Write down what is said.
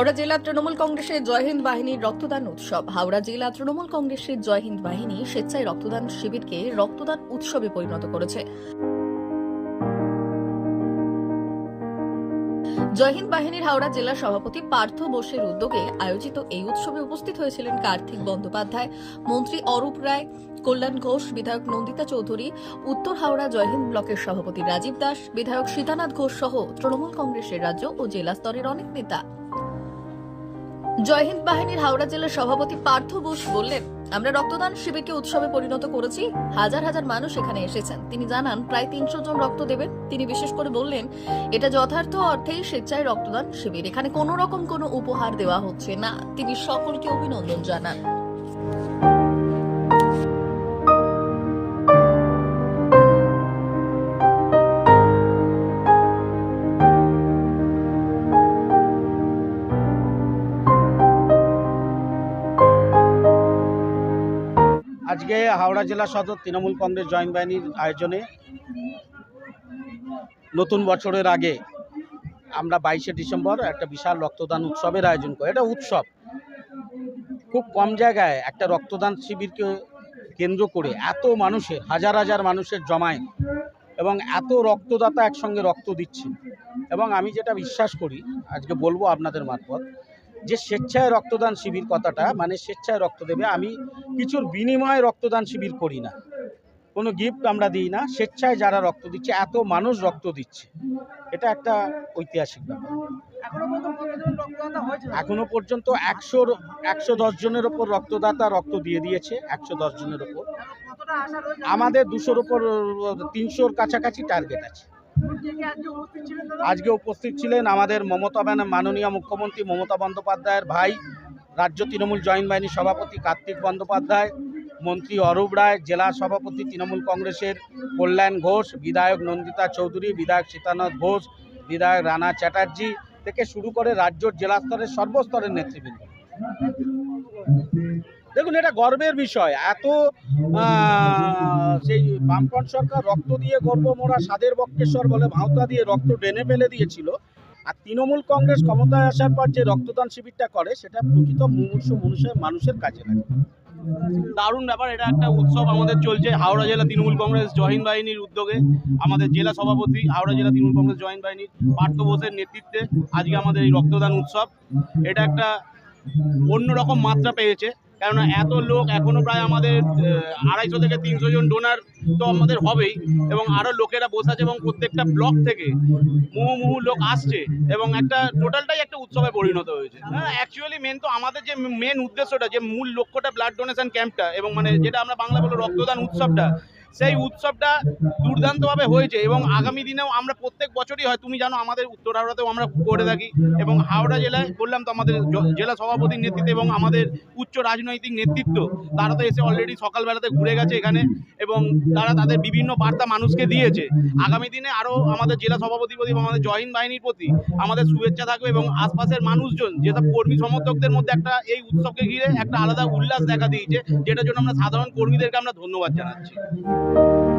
হাওড়া জেলা তৃণমূল কংগ্রেসের জয়হিন্দ বাহিনীর রক্তদান উৎসব। হাওড়া জেলা তৃণমূল কংগ্রেসের জয়হিন্দ বাহিনী স্বেচ্ছায় রক্তদান শিবিরকে রক্তদান উৎসবে পরিণত করেছে। জয়হিন্দ বাহিনীর হাওড়া জেলা সভাপতি পার্থ বোসের উদ্যোগে আয়োজিত এই উৎসবে উপস্থিত হয়েছিলেন কার্তিক বন্দ্যোপাধ্যায়, মন্ত্রী অরূপ রায়, কল্যাণ ঘোষ, বিধায়ক নন্দিতা চৌধুরী, উত্তর হাওড়া জয়হিন্দ ব্লকের সভাপতি রাজীব দাস, বিধায়ক সীতানাথ ঘোষ সহ তৃণমূল কংগ্রেসের রাজ্য ও জেলা স্তরের অনেক নেতা। জয়হিন্দ বাহিনীর হাওড়া জেলার সভাপতি পার্থ বোস বললেন, আমরা রক্তদান শিবিরকে উৎসবে পরিণত করেছি। হাজার হাজার মানুষ এখানে এসেছেন। তিনি জানান, প্রায় তিনশো জন রক্ত দেবেন। তিনি বিশেষ করে বললেন, এটা যথার্থ অর্থেই স্বেচ্ছায় রক্তদান শিবির। এখানে কোনো রকম কোনো উপহার দেওয়া হচ্ছে না। তিনি সকলকে অভিনন্দন জানান। আজকে হাওড়া জেলা সদর তৃণমূল কংগ্রেস জয়েন্ট বাহিনীর আয়োজনে নতুন বছরের আগে আমরা বাইশে ডিসেম্বর একটা বিশাল রক্তদান উৎসবের আয়োজন করি। এটা উৎসব। খুব কম জায়গায় একটা রক্তদান শিবিরকে কেন্দ্র করে এত মানুষের, হাজার হাজার মানুষের জমায়েত এবং এত রক্তদাতা একসঙ্গে রক্ত দিচ্ছে এবং আমি যেটা বিশ্বাস করি, আজকে বলব আপনাদের মারফত যে স্বেচ্ছায় রক্তদান শিবির কথাটা মানে স্বেচ্ছায় রক্ত দেবে আমি কিছুর বিনিময়ে রক্তদান শিবির করি না। কোনো গিফট আমরা দিই না স্বেচ্ছায় যারা রক্ত দিচ্ছে এত মানুষ রক্ত দিচ্ছে। এটা একটা ঐতিহাসিক ব্যাপার। এখনও পর্যন্ত একশোর একশো দশ জনের ওপর রক্তদাতা রক্ত দিয়ে দিয়েছে একশো দশ জনের ওপর। আমাদের দুশোর ওপর তিনশোর কাছাকাছি টার্গেট আছে। আজকে উপস্থিত ছিলেন আমাদের মমতা মাননীয় মুখ্যমন্ত্রী মমতা বন্দ্যোপাধ্যায়ের ভাই, রাজ্য তৃণমূল জয়েন্ট বাহিনীর সভাপতি কার্তিক বন্দ্যোপাধ্যায়, মন্ত্রী অরূপ রায়, জেলা সভাপতি তৃণমূল কংগ্রেসের কল্যাণ ঘোষ, বিধায়ক নন্দিতা চৌধুরী, বিধায়ক সীতানাথ ঘোষ, বিধায়ক রানা চ্যাটার্জি থেকে শুরু করে রাজ্য জেলা স্তরের সর্বস্তরের নেতৃবৃন্দ। দেখুন, এটা গর্বের বিষয়। এত সেই বামফ্রন্ট সরকার রক্ত দিয়ে গর্ব মোড়া সাদের বক্রেশ্বর বলে ভাঁওতা দিয়ে রক্ত ডেনে ফেলে দিয়েছিল। আর তৃণমূল কংগ্রেস ক্ষমতায় আসার পর যে রক্তদান শিবিরটা করে, সেটা প্রকৃত মুমূর্ষ মানুষের মানুষের কাজে লাগে। দারুণ ব্যাপার, এটা একটা উৎসব আমাদের চলছে হাওড়া জেলা তৃণমূল কংগ্রেস জয়েন্ট বাহিনীর উদ্যোগে। আমাদের জেলা সভাপতি, হাওড়া জেলা তৃণমূল কংগ্রেস জয়েন্ট বাহিনীর, পার্থ বোসের নেতৃত্বে আজকে আমাদের এই রক্তদান উৎসব। এটা একটা অন্যরকম মাত্রা পেয়েছে, কেননা এত লোক এখনও প্রায় আমাদের আড়াইশো থেকে তিনশো জন ডোনার তো আমাদের হবেই, এবং আরও লোকেরা বসে আছে এবং প্রত্যেকটা ব্লক থেকে মুহু মুহু লোক আসছে, এবং একটা টোটালটাই একটা উৎসবে পরিণত হয়েছে। হ্যাঁ অ্যাকচুয়ালি মেন তো আমাদের যে মেন উদ্দেশ্যটা, যে মূল লক্ষ্যটা ব্লাড ডোনেশন ক্যাম্পটা এবং মানে যেটা আমরা বাংলা বলো রক্তদান উৎসবটা সেই উৎসবটা দুর্দান্তভাবে হয়েছে এবং আগামী দিনেও আমরা প্রত্যেক বছরই হয়, তুমি জানো আমাদের উত্তর হাওড়াতেও আমরা করে থাকি এবং হাওড়া জেলায় বললাম তো আমাদের জেলা সভাপতির নেতৃত্বে এবং আমাদের উচ্চ রাজনৈতিক নেতৃত্ব, তারা তো এসে অলরেডি সকালবেলাতে ঘুরে গেছে এখানে এবং তারা তাদের বিভিন্ন বার্তা মানুষকে দিয়েছে। আগামী দিনে আরও আমাদের জেলা সভাপতি প্রতি আমাদের জয়হিন্দ বাহিনীর প্রতি আমাদের শুভেচ্ছা থাকবে এবং আশপাশের মানুষজন, যেসব কর্মী সমর্থকদের মধ্যে একটা এই উৎসবকে ঘিরে একটা আলাদা উল্লাস দেখা দিয়েছে, যেটার জন্য আমরা সাধারণ কর্মীদেরকে আমরা ধন্যবাদ জানাচ্ছি। Thank you.